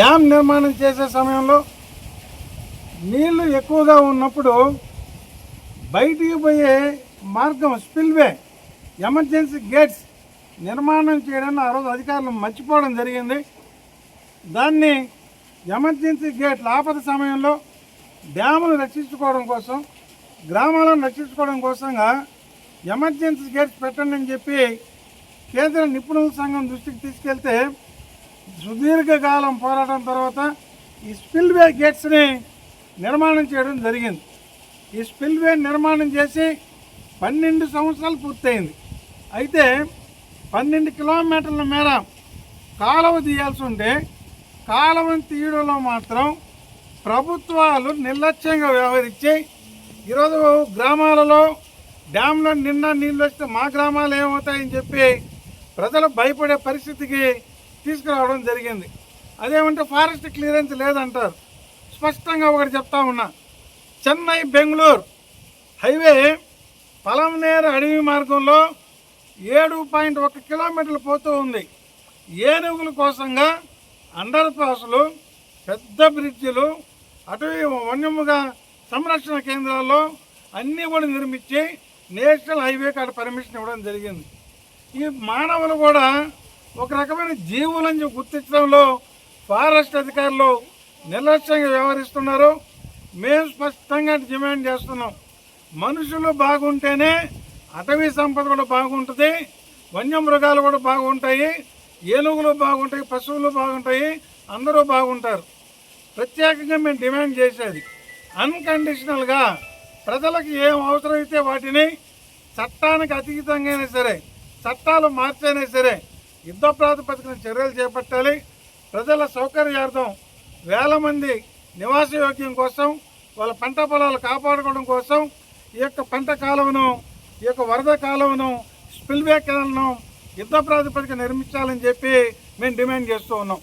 Dam నిర్మాణం చేసే సమయంలో నీళ్ళు ఎక్కువగా ఉన్నప్పుడు బయటికి పోయే మార్గం స్పిల్వే ఎమర్జెన్సీ గేట్స్ నిర్మాణం చేయడాన్ని ఆ రోజు అధికారులు మర్చిపోవడం జరిగింది. దాన్ని ఎమర్జెన్సీ గేట్ల ఆపద సమయంలో డ్యాములు రక్షించుకోవడం కోసం గ్రామాలను రక్షించుకోవడం కోసంగా ఎమర్జెన్సీ గేట్స్ పెట్టండి అని చెప్పి కేంద్ర నిపుణుల సంఘం దృష్టికి తీసుకెళ్తే సుదీర్ఘకాలం పోరాటం తర్వాత ఈ స్పిల్వే గేట్స్ని నిర్మాణం చేయడం జరిగింది. ఈ స్పిల్వే నిర్మాణం చేసి పన్నెండు సంవత్సరాలు పూర్తయింది. అయితే పన్నెండు కిలోమీటర్ల మేర కాలువ తీయాల్సి ఉంటే కాలువను తీయడంలో మాత్రం ప్రభుత్వాలు నిర్లక్ష్యంగా వ్యవహరించి ఈరోజు గ్రామాలలో డ్యాంలో నిన్న నీళ్ళు వస్తే మా గ్రామాలు ఏమవుతాయని చెప్పి ప్రజలు భయపడే పరిస్థితికి తీసుకురావడం జరిగింది. అదేమంటే ఫారెస్ట్ క్లియరెన్స్ లేదంటారు. స్పష్టంగా ఒకటి చెప్తా ఉన్నా. చెన్నై బెంగళూరు హైవే పలంనేరు అడవి మార్గంలో ఏడు పాయింట్ ఒక కిలోమీటర్లు పోతూ ఉంది. ఏనుగుల కోసంగా అండర్ పాస్లు పెద్ద బ్రిడ్జిలు అటవీ వన్యముగా సంరక్షణ కేంద్రాల్లో అన్నీ కూడా నిర్మించి నేషనల్ హైవే కాడ పర్మిషన్ ఇవ్వడం జరిగింది. ఈ మానవులు కూడా ఒక రకమైన జీవులని చెప్పి గుర్తించడంలో ఫారెస్ట్ అధికారులు నిర్లక్ష్యంగా వ్యవహరిస్తున్నారు. మేము స్పష్టంగా డిమాండ్ చేస్తున్నాం. మనుషులు బాగుంటేనే అటవీ సంపద కూడా బాగుంటుంది వన్యమృగాలు కూడా బాగుంటాయి ఏనుగులు బాగుంటాయి పశువులు బాగుంటాయి అందరూ బాగుంటారు. ప్రత్యేకంగా మేము డిమాండ్ చేసేది అన్కండిషనల్గా ప్రజలకు ఏం అవసరమైతే వాటిని చట్టానికి అతీతంగా అయినా సరే చట్టాలు మార్చైనా సరే యుద్ధ ప్రాతిపదికన చర్యలు చేపట్టాలి. ప్రజల సౌకర్యార్థం వేల మంది నివాస యోగ్యం కోసం వాళ్ళ పంట పొలాలు కాపాడుకోవడం కోసం ఈ యొక్క పంట కాలువను ఈ యొక్క వరద కాలువను స్పిల్వే కెనాల్ను యుద్ధ ప్రాతిపదిక నిర్మించాలని చెప్పి మేము డిమాండ్ చేస్తూ ఉన్నాం.